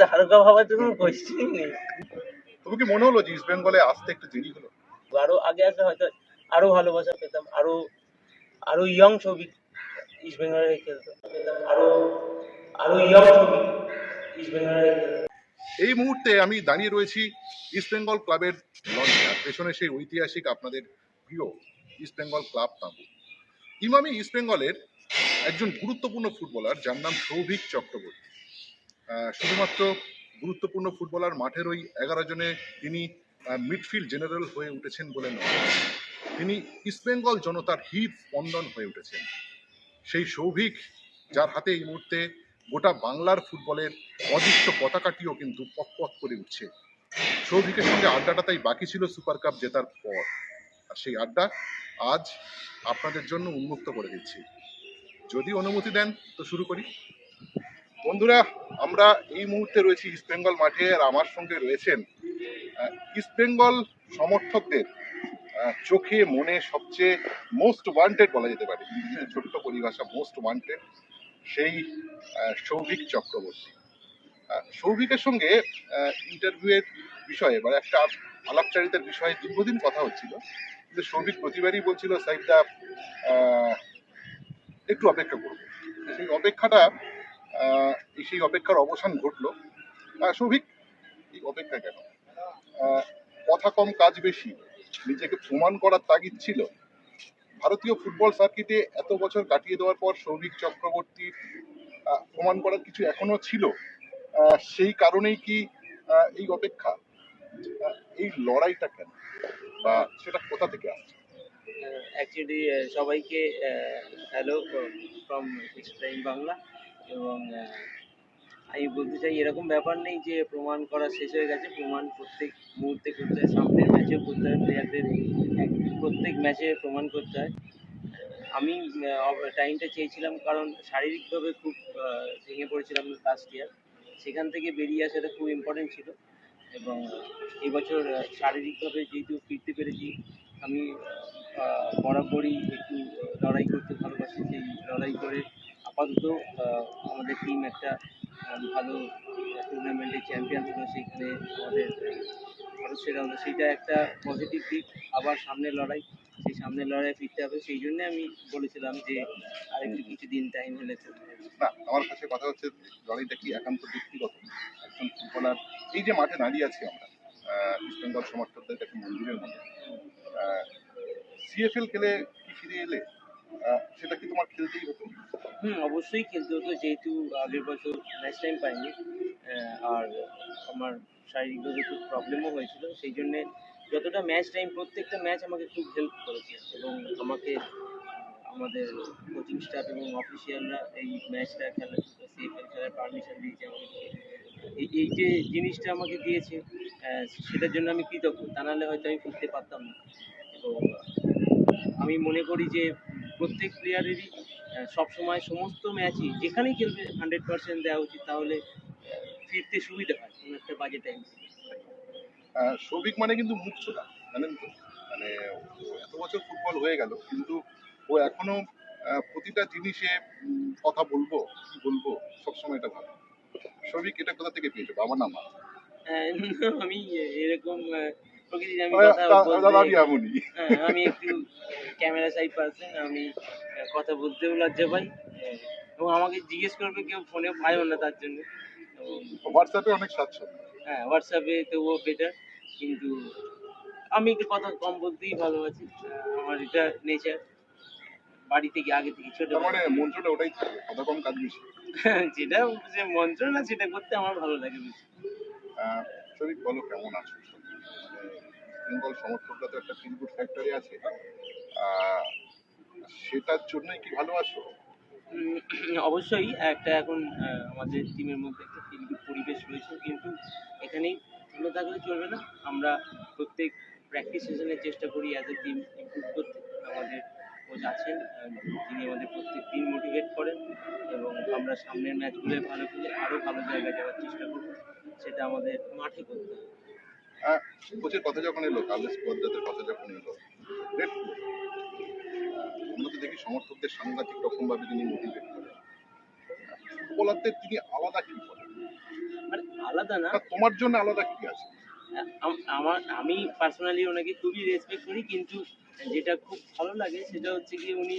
তারকা ভাবার কোনো কোয়েশ্চেনই নেই। তবু কি মনে হলো যে ইস্ট বেঙ্গলে আসতে একটু দেরি হলো? আরও আগে আসলে হয়তো আরও ভালোবাসা পেতাম আরও আরও ইয়ং ছবি ইস্ট বেঙ্গলের হয়ে খেলতো পেতাম আরও আরও ইয়ং ছবি ইস্ট খেলতো এই মুহূর্তে আমি দাঁড়িয়ে রয়েছি ইস্ট বেঙ্গল ক্লাবের লঞ্চে আর পেছনে সেই ঐতিহাসিক আপনাদের প্রিয় ইস্ট বেঙ্গল ক্লাব তাঁবু। ইমামি ইস্ট বেঙ্গলের একজন গুরুত্বপূর্ণ ফুটবলার যার নাম সৌভিক চক্রবর্তী। শুধুমাত্র গুরুত্বপূর্ণ ফুটবলার মাঠের ওই এগারো জনে তিনি মিডফিল্ড জেনারেল হয়ে উঠেছেন বলে নয় তিনি ইস্টবেঙ্গল জনতার হৃদ স্পন্দন হয়ে উঠেছেন। সেই সৌভিক, যার হাতে এই মুহূর্তে গোটা বাংলার ফুটবলের অদৃষ্ট পতাকাটিও কিন্তু পকপক করে উঠছে। সৌভিকের সঙ্গে আড্ডাটা তাই বাকি ছিল সুপার কাপ জেতার পর। আর সেই আড্ডা আজ আপনাদের জন্য উন্মুক্ত করে দিচ্ছি। যদি অনুমতি দেন, তো শুরু করি। বন্ধুরা আমরা এই মুহূর্তে রয়েছি ইস্টবেঙ্গল মাঠে আর আমার সঙ্গে রয়েছেন আহ, ইস্টবেঙ্গল সমর্থকদের চোখে মনে সবচেয়ে মোস্ট ওয়ান্টেড বলা যেতে পারে ছোট্ট পরিভাষা মোস্ট ওয়ান্টেড সেই সৌভিক চক্রবর্তী। সৌভিকের সঙ্গে ইন্টারভিউয়ের বিষয়ে মানে একটা আলাপচারিতার বিষয়ে দীর্ঘদিন কথা হচ্ছিল কিন্তু সৌভিক প্রতিবারই বলছিল সাইডটা একটু অপেক্ষা করব সেই অপেক্ষাটা সেই অপেক্ষার অবসান ঘটলো। সৌভিক এই অপেক্ষা কেন? কথা কম, কাজ বেশি, নিজেকে প্রমাণ করার তাগিদ ছিল। ভারতীয় ফুটবল সার্কিটে এত বছর কাটিয়ে দেওয়ার পর সৌভিক চক্রবর্তী প্রমাণ করার কিছু এখনও ছিল। সেই কারণেই কি এই অপেক্ষা? এই লড়াইটা কেন? বা সেটা কোথা থেকে আসছে? অ্যাকচুয়ালি সবাইকে হ্যালো ফ্রম টাইম বাংলা এবং আমি বলতে চাই এরকম ব্যাপার নেই যে প্রমাণ করা শেষ হয়ে গেছে। প্রমাণ প্রত্যেক মুহূর্তে করতে হয়। সামনের ম্যাচেও করতে হয়। প্লেয়ারদের প্রত্যেক ম্যাচে প্রমাণ করতে হয়। আমি টাইমটা চেয়েছিলাম কারণ শারীরিকভাবে খুব ভেঙে পড়েছিলাম লাস্ট ইয়ার সেখান থেকে বেরিয়ে আসাটা খুব ইম্পর্টেন্ট ছিল। এবং এবছর শারীরিকভাবে যেহেতু ফিরতে পেরেছি, আমি বরাবরই একটু লড়াই করতে ভালোবাসি। সেই লড়াই করে আপাতত আমাদের টিম একটা ভালো টুর্নামেন্টে চ্যাম্পিয়ন হলো সেইখানে আমাদের ভারত সেরা হলো। সেইটা একটা পজিটিভ দিক। আবার সামনের লড়াই সেই সামনের লড়াই ফিরতে হবে। সেই জন্য আমি বলেছিলাম যে আরেকটু কিছু দিন টাইম হলে না আমার কাছে কথা হচ্ছে লড়াইটা কি একান্ত ব্যক্তিগত? একজন ফুটবলার এই যে মাঠে দাঁড়িয়ে আছি আমরা ইস্ট বেঙ্গল সমর্থকদের কাছে মন্দিরের মধ্যে সিএফএল খেলে কি ফিরে এলে আহ, সেটা কি তোমার খেলতেই হতো? হুম, অবশ্যই খেলতে হতো, যেহেতু আগের বছর ম্যাচ টাইম পাইনি। আর আমার শারীরিকভাবে খুব প্রবলেমও হয়েছিল, সেই জন্যে যতটা ম্যাচ টাইম প্রত্যেকটা ম্যাচ আমাকে খুব হেল্প করেছে। এবং আমাকে আমাদের কোচিং স্টাফ এবং অফিসিয়ালরা এই ম্যাচটা খেলার সিএফএল খেলার পারমিশন দিয়েছে আমাকে। এই এই যে জিনিসটা আমাকে দিয়েছে সেটার জন্য আমি কৃতজ্ঞ। তা নাহলে হয়তো আমি ফিরতে পারতাম না। এবং আমি মনে করি যে প্রত্যেক প্লেয়ারেরই সবসময় সমস্ত ম্যাচই যেখানেই খেলবে হান্ড্রেড পার্সেন্ট দেওয়া উচিত তাহলে ফিরতে সুবিধা হয় কোনো একটা বাজে টাইম সৌভিক মানে কিন্তু মুখ ছোটা জানেন তো? মানে এত বছর ফুটবল হয়ে গেল কিন্তু ও এখনও প্রতিটা জিনিসে কথা বলব কি বলব সবসময় এটা ভাবে সৌভিক এটা কোথা থেকে পেয়েছ? বাবা না মা? আমি এরকম প্রকৃতির আমি কথা আমি হ্যাঁ, আমি একটু ক্যামেরা সাইড পার্সন আমি কথা বলতেও লজ্জা পাই এবং আমাকে জিজ্ঞেস করবে কেউ ফোনে পাইও না তার জন্য। হোয়াটসঅ্যাপে অনেক স্বাচ্ছন্দ্য। হ্যাঁ হোয়াটসঅ্যাপে তবুও বেটার কিন্তু আমি একটু কথা কম বলতেই ভালোবাসি আমার এটা নেচার বাড়ি থেকে আগে থেকে ছোট মানে মন্ত্রটা ওটাই থাকে কথা কম কাজ বেশি। যেটা যে মন্ত্র না সেটা করতে আমার ভালো লাগে বেশি। শরীফ বলো কেমন আছো? বেঙ্গল সমর্থকরা তো একটা ফিল গুড ফ্যাক্টরি আছে। সেটার জন্যই কি ভালো আছো? উম, অবশ্যই একটা এখন আমাদের টিমের মধ্যে একটা ফিল পরিবেশ রয়েছে। কিন্তু এখানেই থেমে থাকলে চলবে না। আমরা প্রত্যেক প্র্যাকটিস সেশনে চেষ্টা করি অ্যাজ এ টিম ইমপ্রুভ করতে। আমাদের কোচ আছেন যিনি আমাদের প্রত্যেক দিন মোটিভেট করেন এবং আমরা সামনের ম্যাচগুলো ভালো খেলে আরও ভালো জায়গায় যাওয়ার চেষ্টা করব। সেটা আমাদের মাঠে করতে হবে। কোচের কথা যখন এলো কার্লেস পদ্মাতের কথা যখন এলো আমরা তো দেখি সমর্থকদের সাংঘাতিক রকম ভাবে তিনি মোটিভেট করেন। ফুটবলারদের তিনি আলাদা কি করেন আলাদা না। তোমার জন্য আলাদা কি আছে? আম- আমার আমি পার্সোনালি ওনাকে খুবই রেসপেক্ট করি কিন্তু যেটা খুব ভালো লাগে সেটা হচ্ছে কি উনি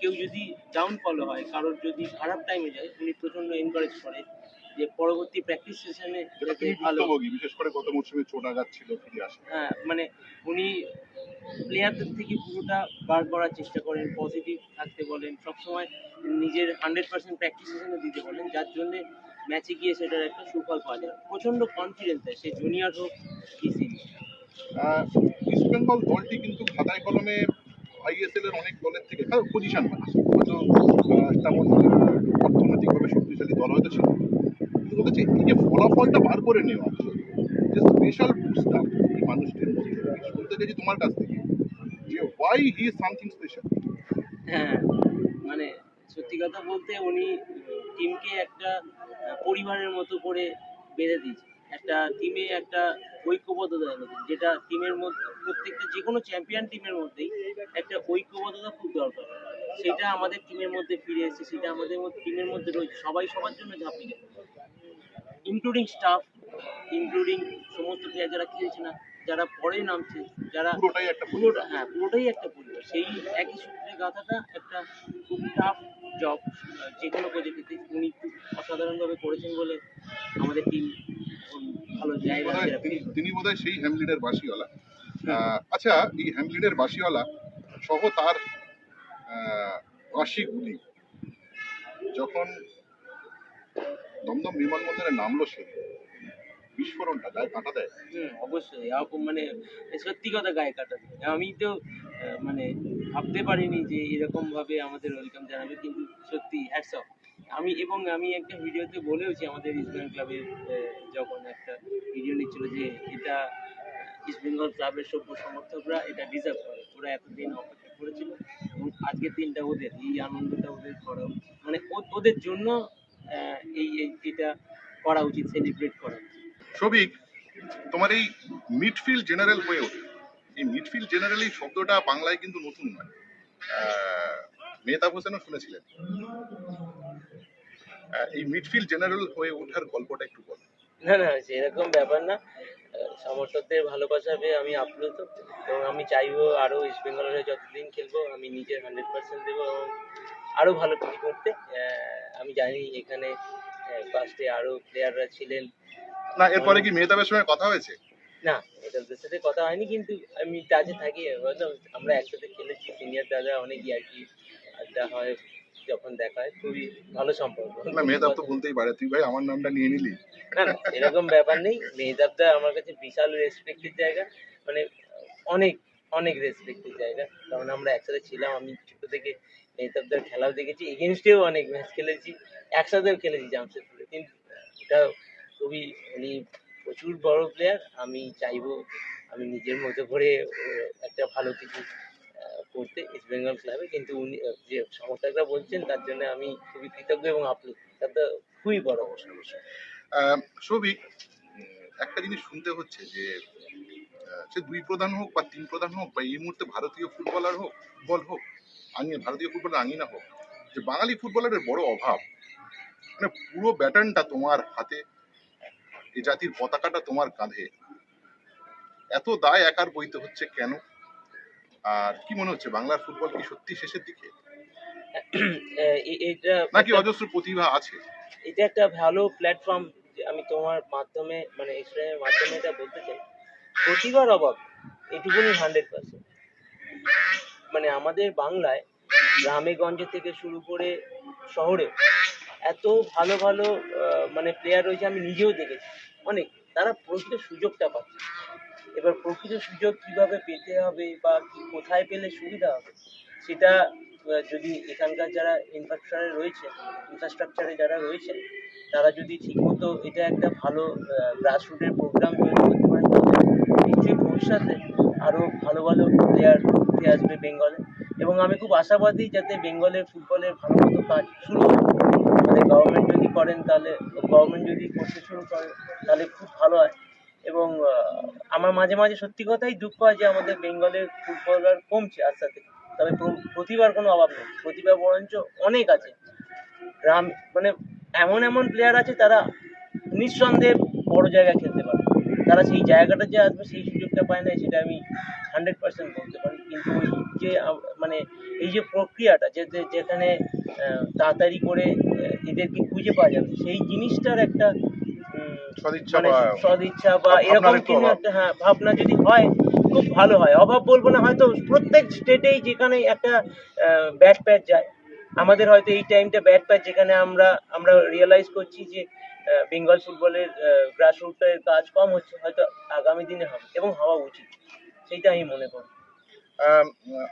কেউ যদি ডাউনফল হয় কারোর যদি খারাপ টাইমে যায় উনি প্রচণ্ড এনকারেজ করে। যে পরবর্তী প্র্যাকটিস সেশনে বিশেষ করে গত মরশুমে চোট আঘাত ছিল ফিরে আসে। হ্যাঁ মানে উনি প্লেয়ারদের থেকে পুরোটা বার করার চেষ্টা করেন পজিটিভ থাকতে বলেন সবসময় নিজের হান্ড্রেড পার্সেন্ট প্র্যাকটিস সেশনে দিতে বলেন যার জন্য ম্যাচে গিয়ে সেটার একটা সুফল পাওয়া যায়। প্রচণ্ড কনফিডেন্স দেয় সে জুনিয়র হোক কি সিনিয়র ইস্ট বেঙ্গল দলটি কিন্তু খাতায় কলমে আইএসএল এর অনেক দলের থেকে পজিশন হয়তো আহ, তেমন অর্থনৈতিকভাবে শক্তিশালী দল হয়তো ছিল বলতে এই যে ফলাফলটা বার করে নেওয়া, যে স্পেশাল বুস্টার এই মানুষটির মধ্যে শুনতে তোমার কাছ থেকে, যে ওয়াই হি সামথিং স্পেশাল হ্যাঁ মানে সত্যি কথা বলতে উনি টিমকে একটা পরিবারের মতো করে বেঁধে দিয়েছে। একটা টিমে একটা ঐক্যবদ্ধতা এনেছেন যেটা টিমের মধ্যে, প্রত্যেকটা যে কোনো চ্যাম্পিয়ন টিমের মধ্যেই একটা ঐক্যবদ্ধতা খুব দরকার। সেটা আমাদের টিমের মধ্যে ফিরে এসেছে, সেটা আমাদের টিমের মধ্যে রয়েছে, সবাই সবার জন্য ঝাঁপিয়ে ইনক্লুডিং স্টাফ ইনক্লুডিং সমস্ত প্লেয়ার যারা খেলছে না যারা পরে নামছে যারা পুরোটাই একটা পুরোটা হ্যাঁ পুরোটাই একটা পরিবার। সেই একই সূত্রে গাথাটা একটা খুব টাফ জব যে কোনো প্রজেক্টে উনি খুব অসাধারণভাবে করেছেন বলে আমাদের টিম ভালো জায়গা তিনি। বোধহয় সেই হ্যামলিডের বাসিওয়ালা আচ্ছা এই হ্যামলিডের বাসিওয়ালা সহ তার আহ, বাঁশিগুলি যখন দমদম বিমানবন্দরে নামলো সে বিস্ফোরণটা, গায়ে কাঁটা দেয়? হুম অবশ্যই। এরকম মানে সত্যি কথা গায়ে কাটা দেয়। আমি তো মানে ভাবতে পারিনি যে এরকম ভাবে আমাদের ওয়েলকাম জানাবে, কিন্তু সত্যি হ্যাটস অফ আমি এবং আমি একটা ভিডিওতে বলেওছি আমাদের ইস্ট বেঙ্গল ক্লাবের যখন একটা ভিডিও নিচ্ছিল যে এটা ইস্ট বেঙ্গল ক্লাবের সভ্য সমর্থকরা এটা ডিজার্ভ করে। ওরা এতদিন অপেক্ষা করেছিল এবং আজকের দিনটা ওদের, এই আনন্দটা ওদের করা মানে ওদের জন্য এই এটা করা উচিত সেলিব্রেট করা উচিত। সবিক তোমার এই মিডফিল্ড জেনারেল হয়ে ওঠে। এই মিডফিল্ড জেনারেল এই শব্দটা বাংলায় কিন্তু নতুন নয়। মেহতাব হোসেনও শুনেছিলেন। এই মিডফিল্ড জেনারেল হয়ে ওঠার গল্পটা একটু বল। না না সেরকম ব্যাপার না। সমর্থকদের ভালোবাসা পেয়ে আমি আপ্লুত। এবং আমি চাইব আরও ইস্ট বেঙ্গলের হয়ে যতদিন খেলব আমি নিজের হান্ড্রেড পার্সেন্ট দেবো এবং আরও ভালো কিছু করতে। আমি জানি এখানে ফার্স্টে আরও প্লেয়াররা ছিলেন। না এরপরে কি মেহতাবের সঙ্গে কথা হয়েছে? না এটাদের সাথে কথা হয়নি কিন্তু আমি টাচে থাকি হয়তো আমরা একসাথে খেলেছি সিনিয়র দাদা অনেক ইয়ার্কি আড্ডা হয় যখন দেখা হয় খুবই ভালো সম্পর্ক। না মেহতাব তো বলতেই পারে তুই ভাই আমার নামটা নিয়ে নিলি। না না এরকম ব্যাপার নেই মেহতাবদা আমার কাছে বিশাল রেসপেক্টের জায়গা মানে অনেক অনেক রেসপেক্টের জায়গা। কারণ আমরা একসাথে ছিলাম আমি ছোট থেকে মেহতাবদার খেলাও দেখেছি এগেনস্টেও অনেক ম্যাচ খেলেছি একসাথেও খেলেছি জামশেদপুরে। কিন্তু এটা খুবই উনি প্রচুর বড় প্লেয়ার আমি চাইব আমি নিজের মতো করে একটা ভালো কিছু করতে ইস্ট বেঙ্গল ক্লাবে কিন্তু উনি যে সমর্থকরা বলছেন তার জন্য আমি খুবই কৃতজ্ঞ এবং আপ্লুত। তাতে খুবই বড় আহ, সৌভিক একটা জিনিস শুনতে হচ্ছে যে সে দুই প্রধান হোক বা তিন প্রধান হোক বা এই মুহূর্তে ভারতীয় ফুটবলার হোক বল হোক আঙিয়ে ভারতীয় ফুটবলের আঙিনা হোক যে বাঙালি ফুটবলারের বড় অভাব মানে পুরো ব্যাটনটা তোমার হাতে এ জাতির পতাকাটা তোমার কাঁধে। এত দায় একার বইতে হচ্ছে কেন? আর কি মনে হচ্ছে বাংলার ফুটবল কি সত্যি শেষের দিকে? এটা নাকি অজস্র প্রতিভা আছে? এটা একটা ভালো প্ল্যাটফর্ম আমি তোমার মাধ্যমে মানে ইসলামের মাধ্যমে এটা বলতে চাই। প্রতিভার অভাব এটুকুনি হান্ড্রেড পার্সেন্ট মানে আমাদের বাংলায় গ্রামে গঞ্জে থেকে শুরু করে শহরে এত ভালো ভালো মানে প্লেয়ার রয়েছে আমি নিজেও দেখেছি। অনেক। তারা প্রকৃত সুযোগটা পাচ্ছে। এবার প্রকৃত সুযোগ কীভাবে পেতে হবে বা কোথায় পেলে সুবিধা হবে, সেটা যদি এখানকার যারা ইনফ্রাস্ট্রাকচারে রয়েছে ইনফ্রাস্ট্রাকচারে যারা রয়েছে, তারা যদি ঠিকমতো এটা একটা ভালো গ্রাসরুটের প্রোগ্রাম তৈরি করতে পারেন তাহলে নিশ্চয়ই ভবিষ্যতে আরও ভালো ভালো প্লেয়ার উঠে আসবে বেঙ্গলে এবং আমি খুব আশাবাদী যাতে বেঙ্গলের ফুটবলের ভালো মতো কাজ শুরু হয় মানে গভর্নমেন্ট যদি করেন তাহলে গভর্নমেন্ট যদি করতে শুরু করে, তাহলে খুব ভালো হয়। এবং আমার মাঝে মাঝে সত্যি কথাই দুঃখ হয় যে আমাদের বেঙ্গলের ফুটবলার কমছে আস্তে আস্তে। তবে প্রতিভার কোনো অভাব নেই। প্রতিভা বরঞ্চ অনেক আছে। গ্রাম মানে এমন এমন প্লেয়ার আছে তারা নিঃসন্দেহে বড় জায়গায় খেলতে পারে তারা সেই জায়গাটা যে আসবে সেই সুযোগটা পায় না সেটা আমি হান্ড্রেড পার্সেন্ট বলতে পারি। কিন্তু ওই যে মানে এই যে প্রক্রিয়াটা যে যেখানে তাড়াতাড়ি করে এদেরকে খুঁজে পাওয়া যাবে সেই জিনিসটার একটা সদিচ্ছা মানে বা সদিচ্ছা বা এরকম কিছু একটা হ্যাঁ ভাবনা যদি হয় খুব ভালো হয়। অভাব বলব না হয়তো প্রত্যেক স্টেটেই যেখানে একটা ব্যাট প্যাচ যায় আমাদের হয়তো এই টাইমটা ব্যাট প্যাচ যেখানে আমরা আমরা রিয়েলাইজ করছি যে বেঙ্গল ফুটবলের গ্রাসরুটের কাজ কম হচ্ছে হয়তো আগামী দিনে হবে এবং হওয়া উচিত। সেইটা আমি মনে করি। আম,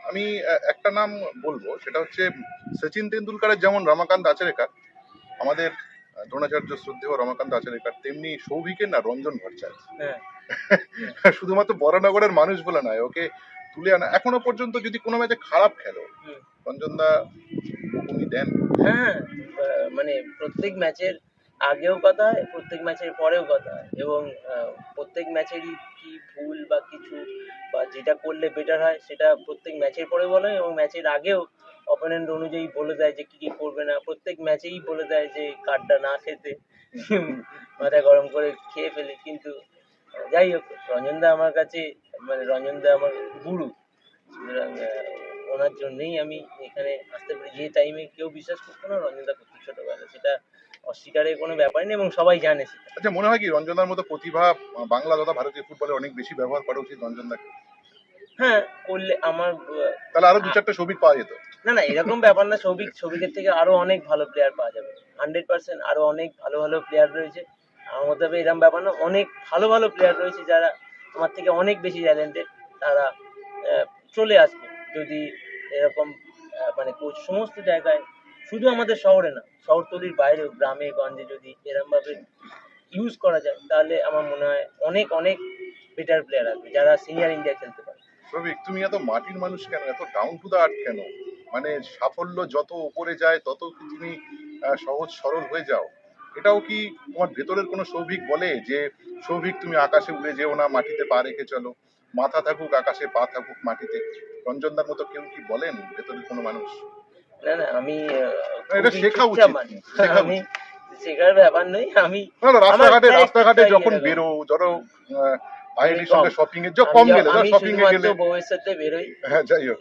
আমি একটা নাম বলব সেটা হচ্ছে সচিন তেন্ডুলকারের যেমন রমাকান্ত আচারেকার আমাদের দ্রোণাচার্য শ্রদ্ধেয় রমাকান্ত আচারেকার তেমনি সৌভিকের না রঞ্জন ভট্টাচার্য। হ্যাঁ। শুধুমাত্র বরানগরের মানুষ বলে নয় ওকে তুলে আনা। এখনও পর্যন্ত যদি কোনো ম্যাচে খারাপ খেলো। রঞ্জন দা উনি দেন। হ্যাঁ। আহ, মানে প্রত্যেক ম্যাচের আগেও কথা হয়, প্রত্যেক ম্যাচের পরেও কথা হয় এবং প্রত্যেক ম্যাচেরই কি ভুল বা কিছু বা যেটা করলে বেটার হয় সেটা প্রত্যেক ম্যাচের পরে বলে এবং ম্যাচের আগেও অপোনেন্ট অনুযায়ী বলে দেয় যে কি কি করবে না। প্রত্যেক ম্যাচেই বলে দেয় যে কার্ডটা না খেতে, মাথা গরম করে খেয়ে ফেলে। কিন্তু, যাই হোক রঞ্জনদা আমার কাছে মানে রঞ্জনদা আমার গুরু। সুতরাং ওনার জন্যই আমি এখানে আসতে পারি। যে টাইমে কেউ বিশ্বাস করতো না রঞ্জনদা করতো ছোটবেলা সেটা অস্বীকারের কোনো ব্যাপার নেই এবং সবাই জানে সেটা। আচ্ছা মনে হয় কি রঞ্জনদার মতো প্রতিভা বাংলা তথা ভারতীয় ফুটবলে অনেক বেশি ব্যবহার করা উচিত রঞ্জনদাকে? হ্যাঁ করলে আমার তাহলে আরও দু চারটা সৌভিক পাওয়া যেত। না না এরকম ব্যাপার না সৌভিক সৌভিকের থেকে আরও অনেক ভালো প্লেয়ার পাওয়া যাবে। হান্ড্রেড পার্সেন্ট আরও অনেক ভালো ভালো প্লেয়ার রয়েছে। আমার মতে এরকম ব্যাপার না অনেক ভালো ভালো প্লেয়ার রয়েছে যারা তোমার থেকে অনেক বেশি ট্যালেন্টেড তারা চলে আসবে। যদি এরকম মানে কোচ সমস্ত জায়গায় শুধু আমাদের শহরে না, শহরতলির বাইরেও, গ্রামে, গঞ্জে যদি এরকম ভাবে ইউজ করা যায়, তাহলে আমার মনে হয় অনেক অনেক বেটার প্লেয়ার আসবে, যারা সিনিয়র ইন্ডিয়া খেলতে পারে। শ্রমিক তুমি এত মাটির মানুষ কেন? এত ডাউন টু দা আর্থ কেন? মানে সাফল্য যত উপরে যায়, তত তুমি সহজ সরল হয়ে যাও? এটাও কি তোমার ভেতরের কোনো সৌভিক বলে যে, সৌভিক, তুমি আকাশে উড়ে যেও না, মাটিতে পা রেখে চলো? মাথা থাকুক, আকাশে পা থাকুক, মাটিতে। রঞ্জনদার মতো কেউ কি বলেন ভেতরের কোনো মানুষ? না না আমি এটা শেখা উচিত। শেখা শেখার ব্যাপার নই আমি না না রাস্তাঘাটে রাস্তাঘাটে যখন। বেরো ধরো সঙ্গে শপিং এ যখন কম গেলে শপিং এ গেলে বউয়ের সাথে বেরোই হ্যাঁ যাই হোক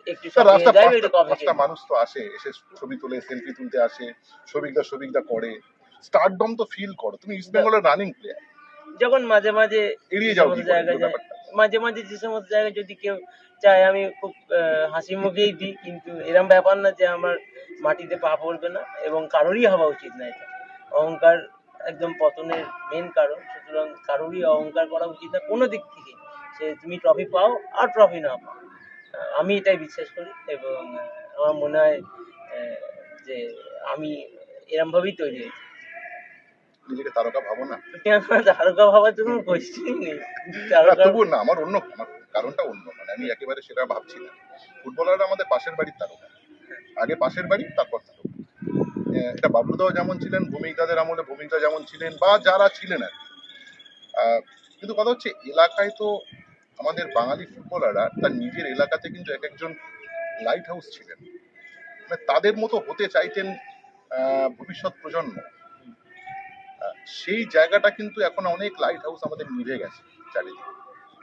রাস্তা পাঁচটা মানুষ তো আসে এসে ছবি তোলে সেলফি তুলতে আসে সবিকদা সবিকদা করে স্টারডম তো ফিল করো তুমি ইস্ট বেঙ্গলের রানিং প্লেয়ার যখন মাঝে মাঝে এড়িয়ে যাও জায়গায়? মাঝে মাঝে যে সমস্ত জায়গায় যদি কেউ চায় আমি খুব হাসি মুখেই দিই কিন্তু এরম ব্যাপার না যে আমার মাটিতে পা পড়বে না এবং কারোরই হওয়া উচিত না এটা। অহংকার একদম পতনের মেন কারণ সুতরাং কারোরই অহংকার করা উচিত না কোনো দিক থেকে। সে তুমি ট্রফি পাও আর ট্রফি না পাও। আমি এটাই বিশ্বাস করি এবং আমার মনে হয় যে আমি এরমভাবেই তৈরি হয়েছি। নিজেকে তারকা ভাবো না। তারকা ভাবার জন্য কোশ্চেনই নেই। তবুও না আমার অন্য কারণটা অন্য। আমি একেবারে সেটা ভাবছি না। ফুটবলাররা আমাদের পাশের বাড়ির তারকা। আগে পাশের বাড়ি, তারপর তারকা। এটা বাবলুদাও যেমন ছিলেন, ভূমিকাদের আমলে ভূমিকা যেমন ছিলেন, বা যারা ছিলেন আর। কিন্তু কথা হচ্ছে, এলাকায় তো আমাদের বাঙালি ফুটবলাররা তার নিজের এলাকাতে কিন্তু এক একজন লাইট হাউস ছিলেন। মানে তাদের মতো হতে চাইতেন ভবিষ্যৎ প্রজন্ম। সেই জায়গাটা কিন্তু এখন অনেক লাইট হাউস আমাদের নিভে গেছে চারিদিকে।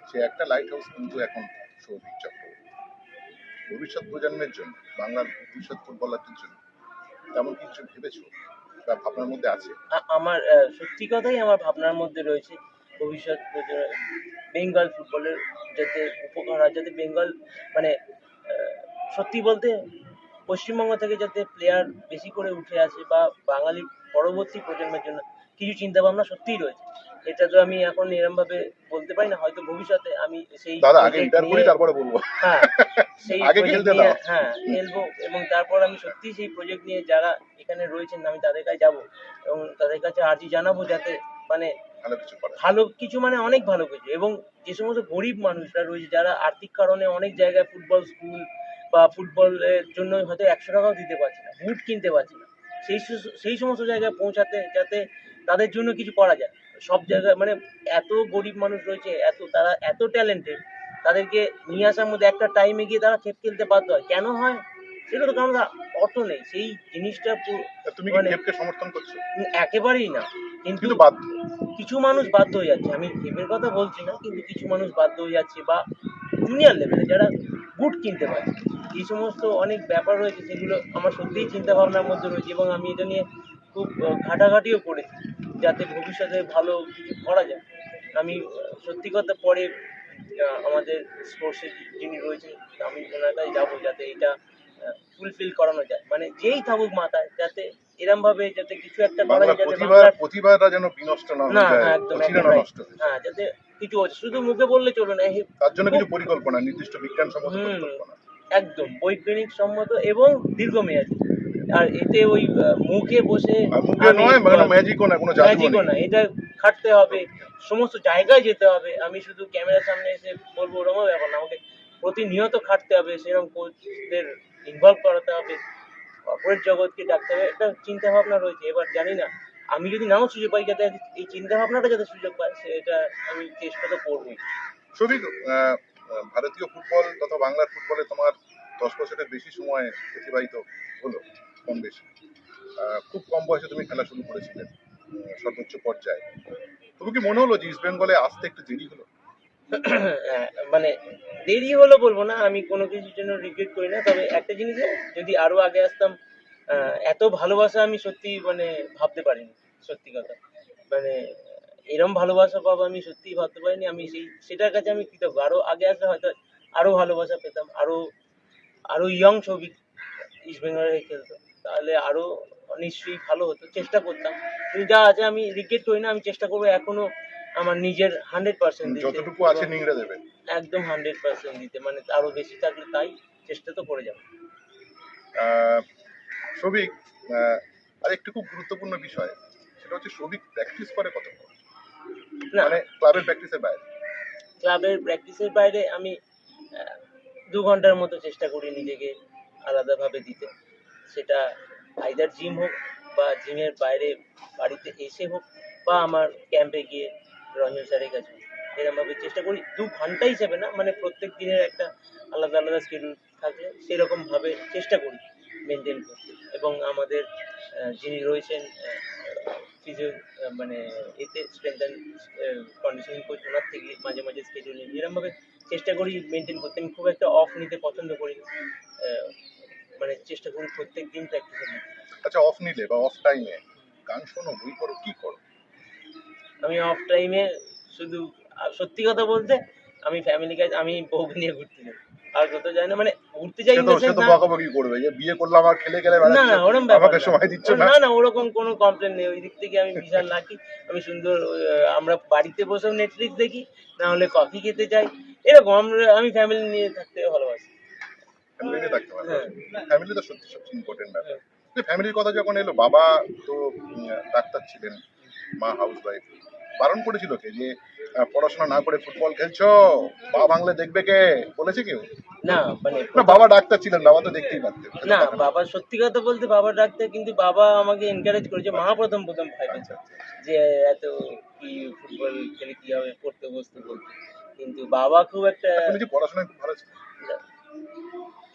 সে একটা লাইট হাউস কিন্তু এখন সৌভিক চক্রবর্তী ভবিষ্যৎ প্রজন্মের জন্য, বাংলার ভবিষ্যৎ ফুটবলারদের জন্য তেমন কিছু ভেবেছো? বা ভাবনার মধ্যে আছে? আমার সত্যি কথাই আমার ভাবনার মধ্যে রয়েছে ভবিষ্যৎ বেঙ্গল ফুটবলের যাতে উপকার হয়, যাতে বেঙ্গল মানে সত্যি বলতে পশ্চিমবঙ্গ থেকে যাতে প্লেয়ার বেশি করে উঠে আসে বা বাঙালি পরবর্তী প্রজন্মের জন্য কিছু চিন্তা ভাবনা সত্যিই রয়েছে। এটা তো আমি এখন এরম ভাবে বলতে পারি না হয়তো ভবিষ্যতে আমি সেই দাদা আগে রিটায়ার করি তারপরে বলব। হ্যাঁ সেই আগে খেলতে দাও। হ্যাঁ খেলব এবং তারপর আমি সত্যি সেই প্রজেক্ট নিয়ে যারা এখানে রয়েছেন আমি তাদের কাছে যাব এবং তাদের কাছে আর্জি জানাব যাতে মানে ভালো কিছু করে। ভালো কিছু মানে অনেক ভালো কিছু এবং যে সমস্ত গরিব মানুষরা রয়েছে যারা আর্থিক কারণে অনেক জায়গায় ফুটবল স্কুল বা ফুটবলের জন্য হয়তো একশো টাকাও দিতে পারছে না বুট কিনতে পারছে না। সেই সেই সমস্ত জায়গায় পৌঁছাতে যাতে তাদের জন্য কিছু করা যায়। সব জায়গায় মানে এত গরিব মানুষ রয়েছে এত তারা এত ট্যালেন্টেড তাদেরকে নিয়ে আসার মধ্যে একটা টাইমে গিয়ে তারা খেপ খেলতে বাধ্য হয়। কেন হয়? সেটা তো কারণ অর্থ নেই। সেই জিনিসটা তুমি মানে- খেপকে সমর্থন করছ? একেবারেই না। কিন্তু বাধ্য। কিছু মানুষ বাধ্য হয়ে যাচ্ছে। আমি গেমের কথা বলছি না কিন্তু কিছু মানুষ বাধ্য হয়ে যাচ্ছে বা জুনিয়র লেভেলে যারা বুট কিনতে পারে। এই সমস্ত অনেক ব্যাপার রয়েছে সেগুলো আমার সত্যিই চিন্তা ভাবনার মধ্যে রয়েছে এবং আমি এটা নিয়ে খুব ঘাটাঘাটিও করেছি। যাতে ভবিষ্যতে ভালো কিছু করা যায়। আমি সত্যি কথা পরে আমাদের স্পোর্টসের যিনি রয়েছেন আমি ওনার কাছে যাব যাতে এটা ফুলফিল করানো যায়। মানে যেই থাকুক মাথায় যাতে এরম ভাবে যাতে কিছু একটা করা যায় যাতে প্রতিভা প্রতিভাটা যেন বিনষ্ট না হয় না হয়ে একদম নষ্ট হ্যাঁ যাতে কিছু শুধু মুখে বললে চলবে না তার জন্য কিছু পরিকল্পনা নির্দিষ্ট বিজ্ঞানসম্মত হুম। পরিকল্পনা। একদম বৈজ্ঞানিক সম্মত এবং দীর্ঘমেয়াদী। আর এতে ওই মুখে বসে মুখে নয় মানে ম্যাজিকও না কোনো ম্যাজিকও না এটা খাটতে হবে সমস্ত জায়গায় যেতে হবে আমি শুধু ক্যামেরার সামনে এসে বলব ওরকম ব্যাপার না আমাকে প্রতিনিয়ত খাটতে হবে সেরকম কোচদের ইনভলভ করাতে হবে কর্পোরেট জগৎকে ডাকতে হবে একটা চিন্তা ভাবনা রয়েছে এবার জানি না আমি যদি নাও সুযোগ পাই যাতে এই চিন্তা ভাবনাটা যাতে সুযোগ পায় সেটা আমি চেষ্টা তো করবোই। সবিক ভারতীয় ফুটবল তথা বাংলার ফুটবলে তোমার দশ বছরের বেশি সময় অতিবাহিত হলো। কম বেশি খুব কম বয়সে তুমি খেলা শুরু করেছিলে সর্বোচ্চ পর্যায়ে। তবু কি মনে হলো যে ইস্ট বেঙ্গলে আসতে একটু দেরি হলো? মানে দেরি হলো বলব না, আমি কোনো কিছুর জন্য রিগ্রেট করি না, তবে একটা জিনিস যদি আরও আগে আসতাম এত ভালোবাসা আমি সত্যি মানে ভাবতে পারিনি, সত্যি কথা। মানে এরম ভালোবাসা পাবো আমি সত্যিই ভাবতে পারিনি, আমি সেই, সেটার কাছে আমি কৃতজ্ঞ। আরও আগে আসলে হয়তো আরও ভালোবাসা পেতাম, আরও আরও ইয়ং ছবি ইস্ট বেঙ্গলের হয়ে খেলতো তাহলে আরও নিশ্চয়ই ভালো হতো। চেষ্টা করতাম। কিন্তু যা আছে আমি রিগ্রেট করি না আমি চেষ্টা করব এখনও আমার নিজের হান্ড্রেড পার্সেন্ট যতটুকু আছে নিংড়ে দেবে একদম হান্ড্রেড পার্সেন্ট দিতে মানে আরও বেশি থাকলে তাই চেষ্টা তো করে যাব। সবিক আর একটি খুব গুরুত্বপূর্ণ বিষয় সেটা হচ্ছে সবিক প্র্যাকটিস করে কত মানে ক্লাবের প্র্যাকটিসের বাইরে। ক্লাবের প্র্যাকটিসের বাইরে আমি দু ঘণ্টার মতো চেষ্টা করি নিজেকে আলাদাভাবে দিতে। সেটা আইদার জিম হোক বা জিমের বাইরে বাড়িতে এসে হোক বা আমার ক্যাম্পে গিয়ে রঞ্জন স্যারের কাছে এরকমভাবে চেষ্টা করি। দু ঘণ্টা হিসেবে না মানে প্রত্যেক দিনের একটা আলাদা আলাদা শিডিউল থাকলে সেরকমভাবে চেষ্টা করি মেনটেন করতে। এবং আমাদের যিনি রয়েছেন ফিজিও মানে এতে স্ট্রেংথ অ্যান্ড কন্ডিশনিং কোচ ওনার থেকে মাঝে মাঝে স্কেডিউল নিই। এরকমভাবে চেষ্টা করি মেনটেন করতে। আমি খুব একটা অফ নিতে পছন্দ করি মানে চেষ্টা করি প্রত্যেক দিন প্র্যাকটিসের মধ্যে। আচ্ছা অফ নিলে বা অফ টাইমে গান শোনো বই করো কি করো? আমি অফ টাইমে শুধু সত্যি কথা বলতে আমি ফ্যামিলি কাছে আমি বউকে নিয়ে ঘুরতে যাই। আর কোথাও যাই না মানে ঘুরতে যাই তো সে তো বকাবকি করবে যে বিয়ে করলাম আর খেলে গেলে না না ওরকম ব্যাপার আমাকে সময় দিচ্ছ না? না না ওরকম কোনো কমপ্লেন নেই। ওই দিক থেকে আমি বিশাল লাকি আমি সুন্দর আমরা বাড়িতে বসেও নেটফ্লিক্স দেখি না হলে কফি খেতে যাই। এরকম আমরা আমি ফ্যামিলি নিয়ে থাকতে ভালোবাসি। ফ্যামিলি থাকতে পারবে। ফ্যামিলি তো সত্যি সবচেয়ে ইম্পর্টেন্ট ব্যাপার। ফ্যামিলির কথা যখন এলো বাবা তো ডাক্তার ছিলেন মা হাউস ওয়াইফ বারণ করেছিল কে যে পড়াশোনা না করে ফুটবল খেলছো? বা বাংলা দেখবে কে? বলেছে কেউ? না মানে বাবা ডাক্তার ছিলেন বাবা তো দেখতেই পারতেন। না বাবা সত্যি কথা বলতে বাবা ডাক্তার কিন্তু বাবা আমাকে এনকারেজ করেছে মা প্রথম প্রথম ভয় যে এত কি ফুটবল খেলে কি হবে পড়তে বসতে বলতে। কিন্তু বাবা খুব একটা পড়াশোনায় খুব ভালো ছিল।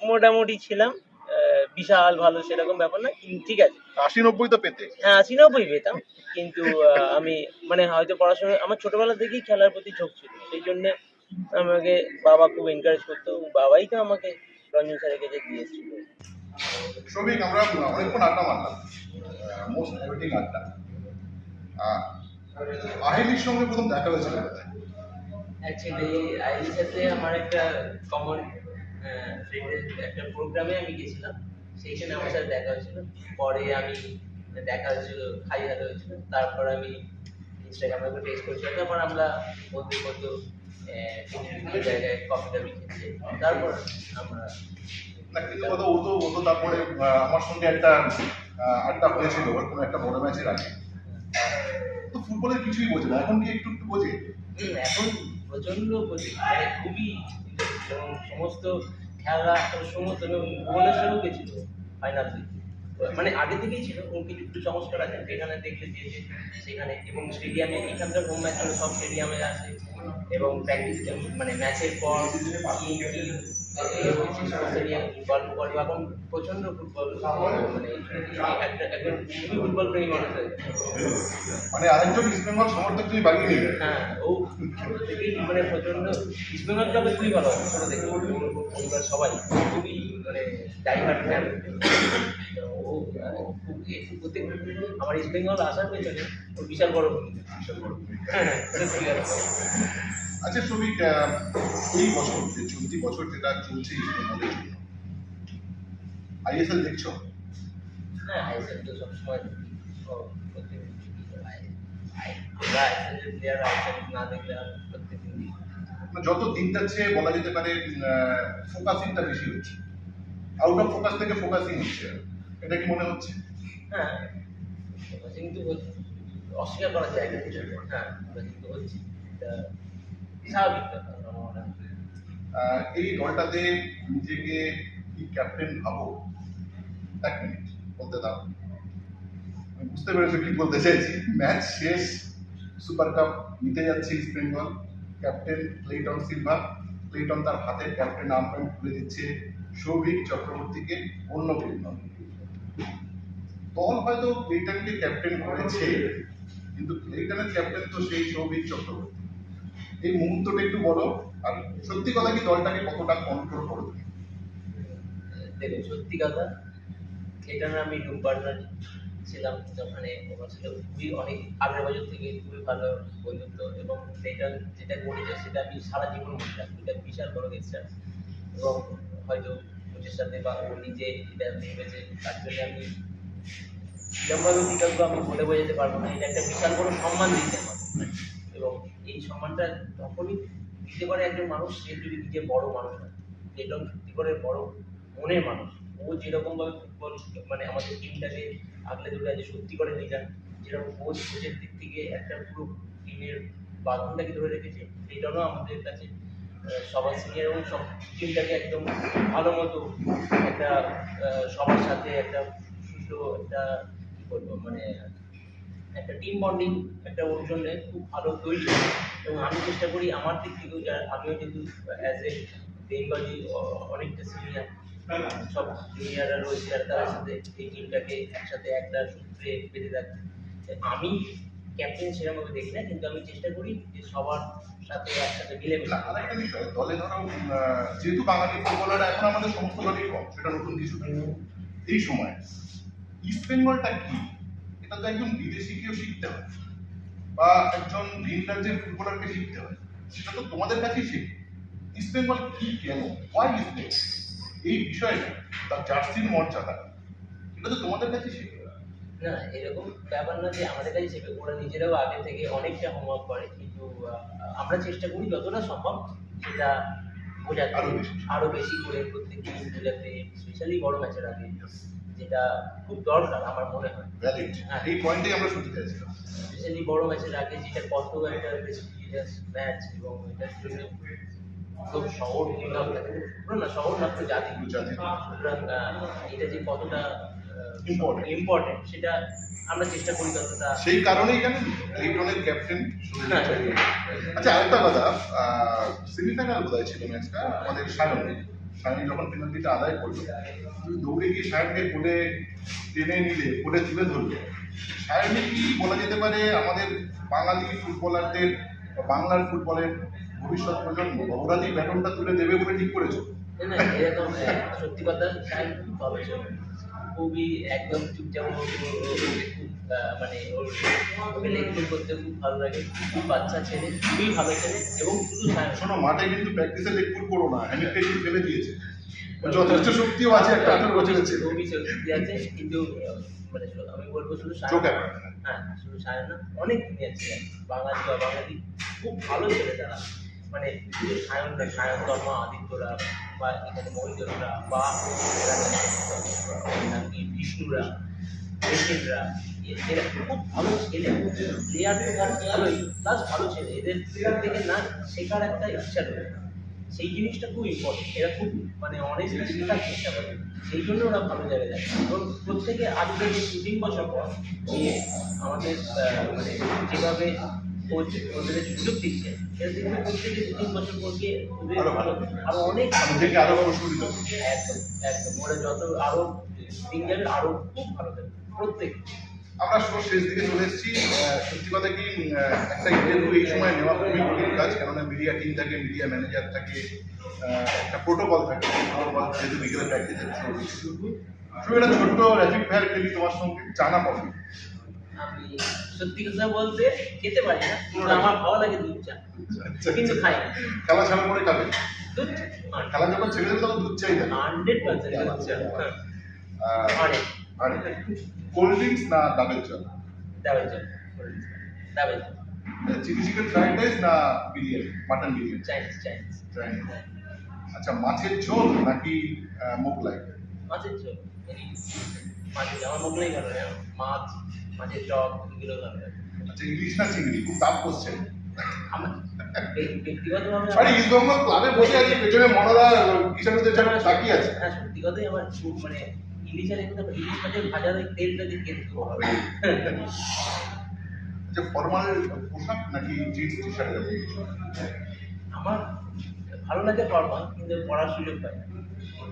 মোটামুটি ছিলাম বিশাল ভালো সেরকম ব্যাপার না কিন্তু ঠিক আছে। আশি নব্বই তো পেতে। হ্যাঁ আশি নব্বই পেতাম কিন্তু আমি মানে হয়তো পড়াশোনা আমার ছোটবেলা থেকেই খেলার প্রতি ঝোঁক ছিল সেই জন্য আমাকে বাবা খুব এনকারেজ করতো বাবাই তো আমাকে রঞ্জন স্যারের কাছে দিয়ে এসেছিল। শ্রমিক আমরা অনেকক্ষণ আড্ডা মারলাম মোস্ট আড্ডা। আহিলির সঙ্গে প্রথম দেখা হয়েছিল অ্যাকচুয়ালি আইডির সাথে আমার একটা কমন একটা প্রোগ্রামে আমি গেছিলাম। সেইখানে আমার সাথে দেখা হয়েছিল। পরে আমি দেখা হয়েছিল খাই হাতে হয়েছিল। তারপর আমি ইনস্টাগ্রামে একটু টেস্ট করেছিলাম। তারপর আমরা বলতে বিভিন্ন জায়গায় কফি টফি খেয়েছি তারপর আমরা না কিন্তু কথা ও তো ও তো তারপরে আমার সঙ্গে একটা আড্ডা হয়েছিল। ওর কোনো একটা বড় ম্যাচের আগে। তো ফুটবলের কিছুই বোঝে না। এখন কি একটু একটু বোঝে? এখন প্রচণ্ড প্রতি মানে খুবই এবং সমস্ত খেলা সমস্ত এবং ভুবনেশ্বরেও গেছিল ফাইনাল মানে আগে থেকেই ছিল কিছু একটু সংস্কার আছে যেখানে দেখলে দিয়েছে সেখানে এবং স্টেডিয়ামে এখানকার হোম ম্যাচগুলো সব স্টেডিয়ামে আছে এবং প্র্যাকটিস মানে ম্যাচের পর গল্প এখন প্রচণ্ড ফুটবল মানে একজন খুবই ফুটবল প্রেমী মানুষ হয়ে মানে আরেকজন ইস্ট সমর্থক তুমি বাগিয়ে নিলে হ্যাঁ ও ছোট থেকেই মানে ইস্টবেঙ্গল ক্লাবে খুবই ভালো ছোট থেকে সবাই খুবই মানে ও প্রত্যেক আমার ইস্ট বেঙ্গল আসার পেছনে ওর বিশাল বড় আচ্ছা শ্রমিক এই বছর যে চলতি বছর যেটা চলছে ইস্ট আইএসএল দেখছ? হ্যাঁ আইএসএল তো সবসময় প্রত্যেক না দেখলে আর প্রত্যেকদিন যত দিন যাচ্ছে বলা যেতে পারে ফোকাসিংটা বেশি হচ্ছে। আউট অফ ফোকাস থেকে ফোকাসিং হচ্ছে এটা কি মনে হচ্ছে? হ্যাঁ কিন্তু হচ্ছে অস্বীকার করা যায় না হ্যাঁ কিন্তু হচ্ছে এটা স্বাভাবিক এই দলটাতে নিজেকে কি ক্যাপ্টেন ভাবো? এক মিনিট বলতে দাও। বুঝতে পেরেছ কি বলতে চাইছি? ম্যাচ শেষ সুপার কাপ নিতে যাচ্ছে East Bengal captain Cleiton Silva Cleiton তার হাতের ক্যাপ্টেন আর্মব্যান্ড খুলে দিচ্ছে। সৌভিক চক্রবর্তীকে অন্য ক্লেটন দল হয়তো ক্লেটনকে ক্যাপ্টেন করেছে, কিন্তু ক্লেটনের ক্যাপ্টেন তো সেই সৌভিক চক্রবর্তী। এই মুহূর্তটা একটু বলো, আর সত্যি কথা কি দলটাকে কতটা কন্ট্রোল করবে দেখুন, সত্যি কথা, এটা না আমি রুম পার্টনার ছিলাম, ওখানে ওনার খুবই অনেক, আগের বছর থেকে খুবই ভালো বন্ধুত্ব এবং সেটা যেটা করেছে সেটা আমি সারা জীবন মনে রাখব এটা বিশাল বড় গেস্টার এবং হয়তো সাথে বা ও নিজে ভেবেছে তার জন্য আমি যেমনভাবে কৃতজ্ঞ আমি বলে বোঝাতে পারব না। এটা একটা বিশাল বড় সম্মান দিতে আমার এবং এই সম্মানটা তখনই দিতে পারে একজন মানুষ, সে যদি নিজে বড় মানুষ হয়। যেরকম সত্যি করে বড় মনের মানুষ। ও যেরকমভাবে ফুটবল মানে আমাদের টিমটাকে আগলে ধরে আছে সত্যি করে নিলাম যেরকম কোচ কোচের দিক থেকে একটা পুরো টিমের বাঁধনটাকে ধরে রেখেছে সেটাও আমাদের কাছে সবার সিনিয়র এবং সব টিমটাকে একদম ভালো মতো একটা সবার সাথে একটা সুস্থ একটা বলব মানে একটা টিম বন্ডিং একটা ওর জন্য খুব ভালো তৈরি। এবং আমি চেষ্টা করি আমার দিক থেকেও যা, আমিও যেহেতু অ্যাজ এ বেঙ্গলি অনেকটা সিনিয়র সব জুনিয়ররা রয়েছে আর তার সাথে এই টিমটাকে একসাথে একটা সূত্রে বেঁধে রাখতে আমি ক্যাপ্টেন সেরকমভাবে দেখি না কিন্তু আমি চেষ্টা করি যে সবার সাথে একসাথে মিলেমিশে। না, আরেকটা বিষয় দলে ধরো যেহেতু বাঙালি ফুটবলার এখন আমাদের সমস্ত দলই কম সেটা নতুন কিছু এই সময় ইস্ট বেঙ্গলটা কি? এটা তো একজন বিদেশিকেও শিখতে হয় বা একজন ভিন রাজ্যের ফুটবলারকে শিখতে হয় সেটা তো তোমাদের কাছেই শেখে। ইস্ট বেঙ্গল কি কেন ওয়াই ইস্ট বেঙ্গল এই বিষয়টা তার জার্সির মর্যাদা এটা তো তোমাদের কাছেই শেখে। না এরকম ব্যাপার না যে আমাদের কাছে শেখে ওরা নিজেরাও আগে থেকে অনেকটা হোমওয়ার্ক করে কিন্তু আমরা চেষ্টা করি যতটা সম্ভব সেটা বোঝাতে আরও বেশি। আরও বেশি করে প্রত্যেক বোঝাতে স্পেশালি বড় ম্যাচের আগে যেটা খুব দরকার আমার মনে হয়। ভ্যালিড এই পয়েন্টটাই আমরা শুনতে চাইছিলাম। স্পেশালি বড় ম্যাচের আগে যেটা কত একটা প্রেস্টিজিয়াস ম্যাচ এবং এটার জন্য খুব শহর না শহর না জাতি। এটা যে কতটা Important. ইম্পর্টেন্ট সেটা আমরা চেষ্টা করি ততটা সেই কারণেই কেন ক্লেটনের ক্যাপ্টেন আচ্ছা আরেকটা কথা সেমিফাইনাল বোধ ছিল ম্যাচটা আমাদের সায়নে সায়ন যখন পেনাল্টিটা আদায় করল দৌড়ে গিয়ে সায়নকে কোলে টেনে নিলে কোলে তুলে ধরলে। সায়নে কি বলা যেতে পারে আমাদের বাঙালি ফুটবলারদের বাংলার ফুটবলের ভবিষ্যৎ প্রজন্ম অপরাধী ব্যাটনটা তুলে দেবে বলে ঠিক করেছ? এরকম সত্যি কথা খুবই একদম চুপচাপ আহ, মানে ওর ওকে করতে খুব ভালো লাগে। খুব বাচ্চা ছেলে খুবই ভালো ছেলে এবং শুধু শোনো মাঠে কিন্তু প্র্যাকটিসে ফুট করো না হ্যান্ডকে কিন্তু ফেলে দিয়েছে যথেষ্ট শক্তিও আছে একটা আঠারো বছরের ছেলে। খুবই শক্তি আছে কিন্তু মানে আমি বলব শুধু হ্যাঁ শুধু সাহেব না অনেক দুনিয়া বাঙালি বা বাঙালি খুব ভালো ছেলে তারা। মানে শুধু সায়ন না সায়ন ধর্মা আদিত্যরা বা এখানে মহিন্দরা বা বিষ্ণুরা এরা খুব ভালো ছেলে প্লেয়ার তো তার প্লাস ভালো ছেলে, এদের থেকে না শেখার একটা ইচ্ছা রয়েছে সেই জিনিসটা খুব ইম্পর্টেন্ট এরা খুব মানে অনেস্টলি শেখার চেষ্টা করে, সেই জন্য ওরা ভালো জায়গায় যায়। এবং প্রত্যেকে আজকে যে দু তিন বছর পর আমাদের মানে যেভাবে ওদের সুযোগ দিচ্ছে। এটা দেখবে প্রত্যেকে দু তিন বছর পর গিয়ে আরও অনেক একদম একদম। ওরা যত আরও দিন যাবে আরও খুব ভালো প্রত্যেক। আমরা শেষ দিকে চলে এসেছি। সত্যি কথা কি একটা ইন্টারভিউ এই সময় নেওয়া খুবই কঠিন কাজ কেননা মিডিয়া টিম থাকে মিডিয়া ম্যানেজার থাকে একটা প্রোটোকল থাকে। যেহেতু বিকেলে একটা ছোট্ট র্যাপিড ফায়ার খেলি তোমার সঙ্গে চানা কফি আমি সত্যি কথা বলতে খেতে পারি না আমার ভালো লাগে দুধ চা। কিন্তু খাই। না খেলা ছাড়া পরে খাবে? দুধ খেলা যখন ছেড়ে দেবে তখন দুধ চাই না? হান্ড্রেড পার্সেন্ট দুধ চা। অনেক আর কোল্ড ড্রিঙ্কস না ডাবের চা? দাবে চা চা। চিলি চিকেন ফ্রাইড রাইস না biryani? Mutton biryani? Chinese Chinese. আচ্ছা মাছের ঝোল নাকি মোগলাই? মাছের ঝোল। মাছের আমার মোগলাই ভালো মাছ মাছের টক এগুলো আচ্ছা ইলিশ না চিংড়ি খুব দাম করছে ইস্ট বেঙ্গল ক্লাবে বসে আছে পেছনে জন্য তাকিয়ে আছে। হ্যাঁ সত্যি কথাই আমার খুব মানে ইলিশ মাছের ভাজা তেলটা দিয়ে খেতে। আচ্ছা ফর্মাল পোশাক নাকি জিন্স টি শার্ট আমার ভালো লাগে ফর্মাল কিন্তু পড়ার সুযোগ পাই না।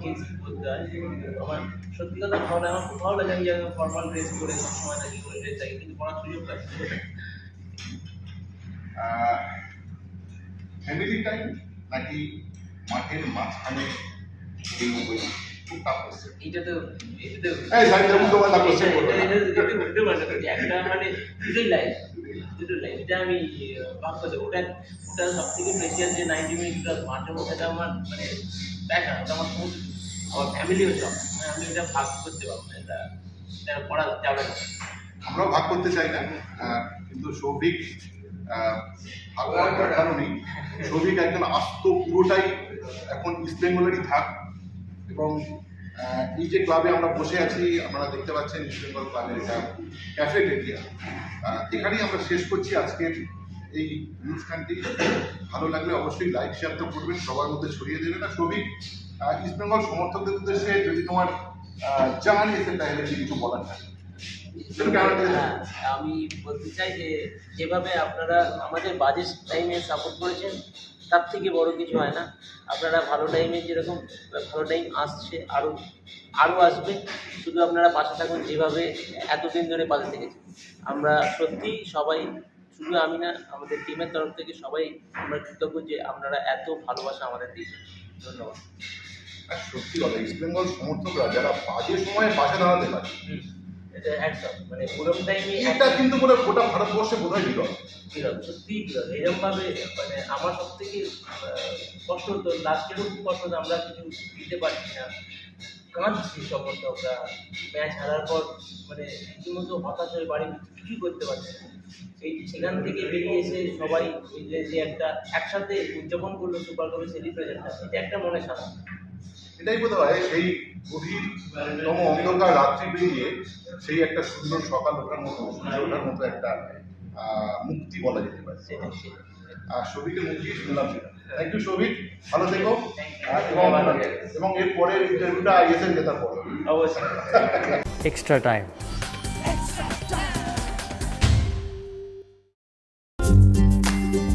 জিন্স পরতে হয় আমার সত্যি কথা ভালো আমার খুব ভালো লাগে আমি যেমন ফর্মাল ড্রেস করে সবসময় থাকি করে ড্রেস থাকি কিন্তু পড়ার সুযোগ পাই ফ্যামিলি টাইম নাকি মাঠের মাঝখানে এই তো এটা তো। একটা মানে দুটোই লাইফ দুটো লাইফ এটা আমি ভাগ ওটা ওটা সব থেকে প্রেশিয়াস যে নাইনটি মিনিটটা মাঠে ওটা আমার মানে দেখা ওটা আমার খুব আমার ফ্যামিলিও জব আমি এটা ভাগ করতে পারব না এটা এটা করা যাবে না। আমরাও ভাগ করতে চাই না কিন্তু সৌভিক ভাগ করার কারণেই সৌভিক একজন আস্ত পুরোটাই এখন ইস্ট বেঙ্গলেরই থাক এবং এই যে ক্লাবে আমরা বসে আছি আপনারা দেখতে পাচ্ছেন ইস্ট বেঙ্গল ক্লাবের এটা ক্যাফেটেরিয়া এখানেই আমরা শেষ করছি আজকের এই অনুষ্ঠানটি। ভালো লাগলে অবশ্যই লাইক শেয়ার তো করবেন সবার মধ্যে ছড়িয়ে দেবেন। সৌভিক আহ, ইস্ট বেঙ্গল সমর্থকদের উদ্দেশ্যে যদি তোমার জান এসে তাহলে কিছু বলার থাকে। হ্যাঁ, আমি বলতে চাই যে যেভাবে আপনারা আমাদের বাজেট টাইমে সাপোর্ট করেছেন তার থেকে বড় কিছু হয় না। আপনারা ভালো টাইমে যেরকম ভালো টাইম আসছে আরও আরও আসবে। শুধু আপনারা পাশে থাকুন যেভাবে এতদিন ধরে পাশে থেকেছে আমরা সত্যি সবাই শুধু আমি না আমাদের টিমের তরফ থেকে সবাই আমরা কৃতজ্ঞ যে আপনারা এত ভালোবাসা আমাদের দিয়েছেন। ধন্যবাদ। আর সত্যি কথা ইস্ট বেঙ্গল সমর্থকরা যারা বাজে সময়ে পাশে দাঁড়াতে পারে এটা মানে কিন্তু গোটা ভারতবর্ষে বিরল। সত্যি বিরল। এরকম ভাবে মানে আমার সব থেকে কষ্ট হতো লাস্টেরও খুব কষ্ট হতো আমরা কিছু দিতে পারছি না। কাঁদছি সমর্থকরা ম্যাচ হারার পর মানে রীতিমতো হতাশ হয়ে বাড়ি কিছুই করতে পারছি না। সেই সেখান থেকে বেরিয়ে এসে সবাই মিলে যে একটা একসাথে উদযাপন করল সুপার কাপের সেলিব্রেশনটা এটা একটা মনে শান্তি এটাই বোধ হয় সেই গভীরতম অন্ধকার রাত্রি পেরিয়ে সেই একটা সুন্দর সকাল ওঠার মতো সূর্য ওঠার মতো একটা মুক্তি বলা যেতে পারে। আর সবিকে মুক্তি শুনলাম সেটা। থ্যাংক ইউ সবিক ভালো থেকো। আর এবং এবং এর পরের ইন্টারভিউটা আইএসএন জেতার পর অবশ্যই। Extra time.